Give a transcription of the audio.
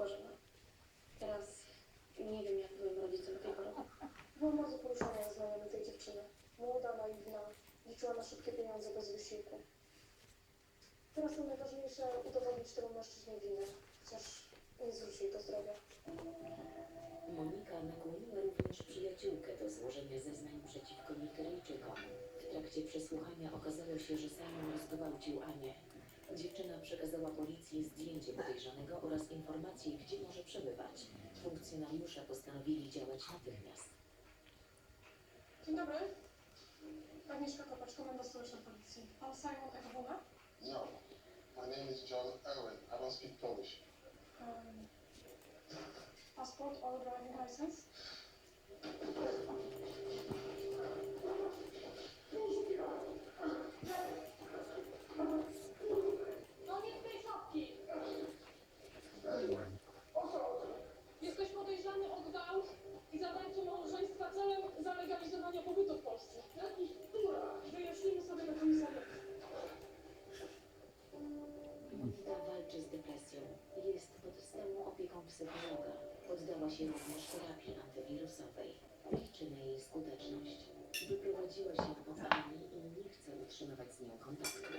ukorzyła. Teraz nie wiem, jak byłem rodzicem do tej pory. Byłam bardzo poruszona rozmawianiem tej dziewczyny. Młoda, naiwna, liczyła na szybkie pieniądze bez wysiłku. Teraz mam najważniejsze udowodnić temu mężczyźnie winę, chociaż nie zruszył to zdrowia. Monika nakłoniła również przyjaciółkę do złożenia zeznań przeciwko Nigeryjczykom. W trakcie przesłuchania okazało się, że Simon rozgwałcił Anię podejrzanego oraz informację, gdzie może przebywać. Funkcjonariusze postanowili działać natychmiast. Dzień dobry. Agnieszka Kopacz, komenda stołeczna policji. Pan Simon Ekawuna? No, my name is John Owen. I don't speak Polish. Um, passport or driving license? Walczy z depresją. Jest pod stałą opieką psychologa. Poddała się również terapii antywirusowej. Liczy na jej skuteczność. Wyprowadziła się od Ani i nie chce utrzymywać z nią kontaktu.